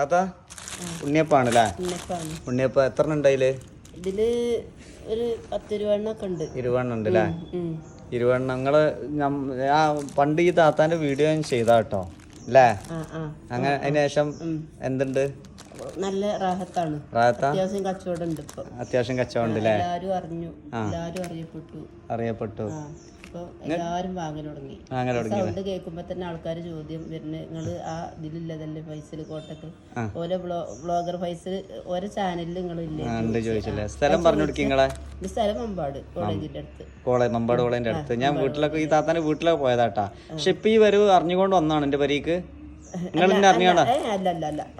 താത്ത ഉണ്ണിയപ്പാണല്ലേ? ഉണ്ണിയപ്പ ഉണ്ണിയപ്പം എത്ര ഉണ്ടായിൽ? ഇതിൽ ഒരു പത്ത് ഉണ്ട്. ഇരുപതെണ്ണം ഉണ്ട് അല്ലേ ഉം. ഇരുപതെണ്ണം. നിങ്ങൾ ആ പണ്ട് ഈ താത്താന്റെ വീഡിയോ ഞാൻ ചെയ്താ കേട്ടോ. അല്ലേ? അങ്ങനെ അതിന് ശേഷം എന്തുണ്ട്? നല്ല റാഹത്താണ്. അത്യാവശ്യം കച്ചവടം ഉണ്ട് ഇപ്പൊ. അത്യാവശ്യം കച്ചവടം ഉണ്ട് അല്ലേ എല്ലാരും അറിഞ്ഞു. എല്ലാരും അറിയപ്പെട്ടു. അറിയപ്പെട്ടു. എല്ലാരും വാങ്ങൽ തുടങ്ങി. സൗണ്ട് കേൾക്കുമ്പോ തന്നെ ആൾക്കാർ ചോദ്യം വരുന്നത് നിങ്ങൾ ആ ഇതിലില്ലതല്ലേ ഫൈസൽ കോട്ടക്ക്? ഓരോ ബ്ലോഗർ ഫൈസൽ ഓരോ ചാനലിൽ നിങ്ങളില്ലേ ചോദിച്ചില്ലേ? സ്ഥലം പറഞ്ഞു കൊടുക്കി നിങ്ങളെ ഇത് സ്ഥലം മമ്പാട് കോളേജിന്റെ അടുത്ത്. കോളേജ് കോളേജിന്റെ അടുത്ത്. ഞാൻ വീട്ടിലൊക്കെ ഈ താത്താന്റെ വീട്ടിലൊക്കെ പോയതാട്ടാ. പക്ഷെ ഇപ്പൊ ഈ വരവ് അറിഞ്ഞുകൊണ്ട് വന്നാണ് എന്റെ പരീക്ക്?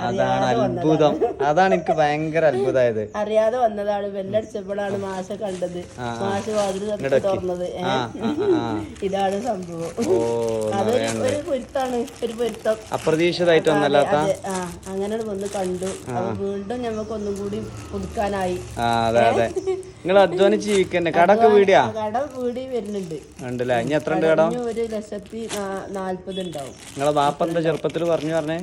അതാണ് അത്ഭുതം. അതാണ് എനിക്ക് ഭയങ്കര അത്ഭുതമായത് അറിയാതെ വന്നതാണ്. വെല്ലടിച്ചപ്പോഴാണ് മാഷ കണ്ടത്. മാഷ വാതിൽ തുറന്നത്. ഇതാണ് സംഭവം. അതൊരു പൊരുത്താണ്. ഒരു പൊരുത്തം. അപ്രതീക്ഷിതമായിട്ട് വന്നല്ലാത്ത? അങ്ങനെ വന്ന് കണ്ടു. വീണ്ടും ഞമ്മക്ക് ഒന്നും കൂടി പുതുക്കാനായി അതെ അതെ. നിങ്ങൾ അധ്വാനിച്ച് ജീവിക്കന്നെ. കടക്ക് വീടിയാ? കട വീടി വരുന്നുണ്ട്. ഉണ്ടല്ലേ? ഇനി എത്ര ഉണ്ട് കടം ഒരു ലക്ഷത്തി നാല്പത് ഉണ്ടാവും. നിങ്ങളെ വാപ്പന്റെ എന്താ ചെറുപ്പത്തിൽ പറഞ്ഞു പറഞ്ഞേ.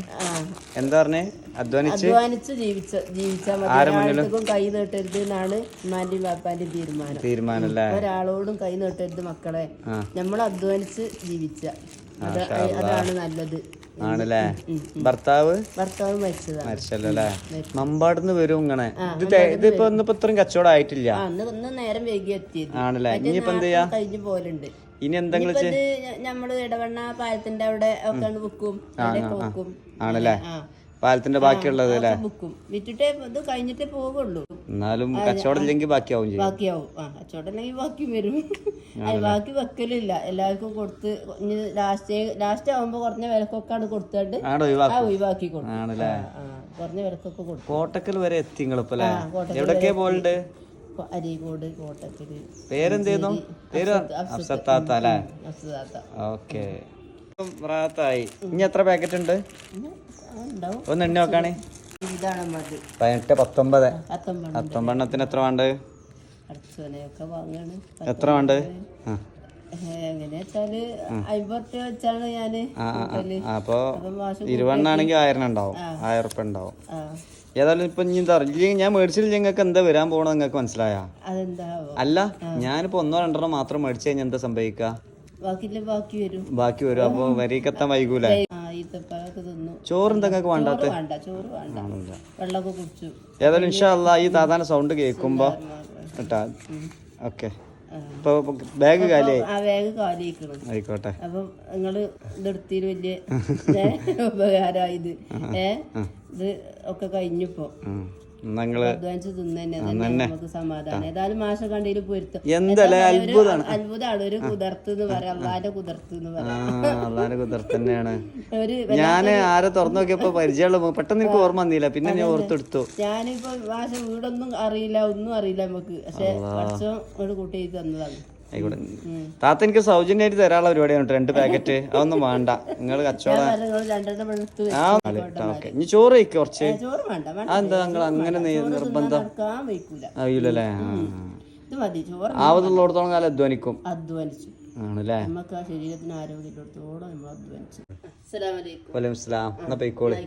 എന്താ പറഞ്ഞേ? അധ്വാനിച്ച്? അധ്വാനിച്ച് ജീവിച്ച ജീവിച്ചാൽ മതി. കൈ നീട്ടരുത് എന്നാണ് ഉമ്മാന്റെയും ബാപ്പാന്റെയും തീരുമാനം. തീരുമാനല്ലേ ഒരാളോടും കൈ നീട്ടരുത് മക്കളെ. നമ്മൾ അധ്വാനിച്ച് ജീവിച്ച. അതാണ് നല്ലത്. ആണല്ലേ? ഭർത്താവ്? ഭർത്താവ് മരിച്ചതാണ്. മരിച്ചല്ലോ അല്ലേ? മമ്പാടുന്ന് വരും ഇങ്ങനെ. ഇത് ഇതിപ്പോ ഇന്നിപ്പോ ഇത്രയും കച്ചവടം ആയിട്ടില്ല. നേരം വൈകി എത്തിയത്. ആണല്ലേ? ഇനിയിപ്പോ എന്ത് ചെയ്യാ? കഴിഞ്ഞു പോലുണ്ട് ഇനി എന്തെങ്കിലും നമ്മൾ ഇടവണ്ണ പാലത്തിന്റെ അവിടെ ഒക്കെ ബുക്കും വെക്കും. ആണല്ലേ? പാലത്തിന്റെ ബാക്കിയുള്ളത് അല്ലേ? ബുക്കും വിറ്റിട്ടേ ഇത് കഴിഞ്ഞിട്ടേ പോകുള്ളൂ എന്നാലും കച്ചവടം ഇല്ലെങ്കിൽ ബാക്കിയാവും ബാക്കിയാവും. ആ കച്ചവടം ബാക്കി വരും. അത് ബാക്കി വെക്കലില്ല. എല്ലാവർക്കും കൊടുത്ത് ഇനി ലാസ്റ്റ് ലാസ്റ്റ് ആവുമ്പോ കുറഞ്ഞ വിലക്കൊക്കെ ആണ് കൊടുത്തിട്ട് ഒഴിവാക്കും കൊടുക്കും. കുറഞ്ഞ വിലക്കൊക്കെ കൊടുക്കും. കോട്ടക്കൽ വരെ എത്തി എവിടൊക്കെ പോലുണ്ട് ഇപ്പൊ അരീക്കോട് കോട്ടക്കൽ പേരെന്തേന്നു? പേര് അഫ്സത്താത്ത അല്ലേ? ഓക്കെ. റാത്തായി. ഇനി എത്ര പാക്കറ്റ് ഉണ്ട് ഒന്ന് എണ്ണ നോക്കാണേ. പതിനെട്ട് പത്തൊമ്പത്. പത്തൊമ്പെണ്ണത്തിന് എത്ര വേണ്ടത്? എത്ര വേണ്ടത്? ആ. അപ്പൊ അപ്പം ആയിരം ഉണ്ടാവും ആയിരം ഉറുപ്പ ഉണ്ടാവും ഏതായാലും ഇപ്പൊ ഇനി എന്താ ഇല്ലെങ്കിൽ ഞാൻ മേടിച്ചില്ലെങ്കിൽ നിങ്ങൾക്ക് എന്താ വരാൻ പോകണത് നിങ്ങൾക്ക് മനസ്സിലായാ? അല്ല ഞാനിപ്പോ ഒന്നോ രണ്ടോ മാത്രം മേടിച്ചു കഴിഞ്ഞാൽ എന്താ സംഭവിക്കുക ബാക്കി വരും. അപ്പൊ വരീക്കെത്താൻ വൈകൂല? ചോറ് നിങ്ങൾക്ക് വേണ്ടാത്ത? ഏതായാലും ഇൻഷാല്ല ഈ താതാന സൗണ്ട് കേൾക്കുമ്പോ കേട്ടാ ഓക്കെ. ബാഗ് കാലിയായി. ആ ബാഗ് കാലിക്കണം ആയിക്കോട്ടെ. അപ്പം നിങ്ങൾ ഇതെടുത്തിന് വലിയ ഉപകാരമായത് ഏ ഇത് ഒക്കെ കഴിഞ്ഞിപ്പോ. എന്തല്ലേ? അത്ഭുതമാണ് അത്ഭുതമാണ് ഒരു കുതിർത്ത് എന്ന് പറയാം. അള്ളാന്റെ കുതിർത്ത് എന്ന് ആ പറയാം അതാണ് കുതിർത്ത് തന്നെയാണ് ഞാൻ ഞാൻ ആരെ തുറന്നു നോക്കിയപ്പോ പരിചയമുള്ള പെട്ടെന്ന് എനിക്ക് ഓർമ്മ വന്നില്ല. പിന്നെ ഞാൻ ഓർത്തെടുത്തു. ഞാനിപ്പോ മാഷ വീടൊന്നും അറിയില്ല ഒന്നും അറിയില്ല നമുക്ക്. പക്ഷെ വർഷം ഒരു കൂട്ടി തന്നതാണ്. ആയിക്കോട്ടെ. താത്ത എനിക്ക് സൗജന്യമായിട്ട് തരാനുള്ള പരിപാടിയാണ് രണ്ട് പാക്കറ്റ്. അതൊന്നും വേണ്ട. നിങ്ങൾ കച്ചവടം ആ ഓക്കെ. ഇനി ചോറ് കഴിക്കും കുറച്ച്? അതെന്താ നിങ്ങൾ അങ്ങനെ നിർബന്ധം? അറിയില്ലല്ലേ? ആവതുള്ളോടത്തോളം കാലം അധ്വാനിക്കും. അധ്വാനിച്ചു. ആണല്ലേ? വലൈക്കും സ്ലാം എന്നാ പോയിക്കോളി.